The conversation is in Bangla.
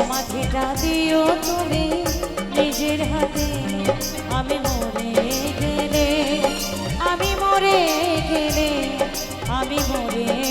ফাঁসিটা দিও তুমি নিজের হাতে আমি মরে গেলে আমি মরে গেলে আমি মরে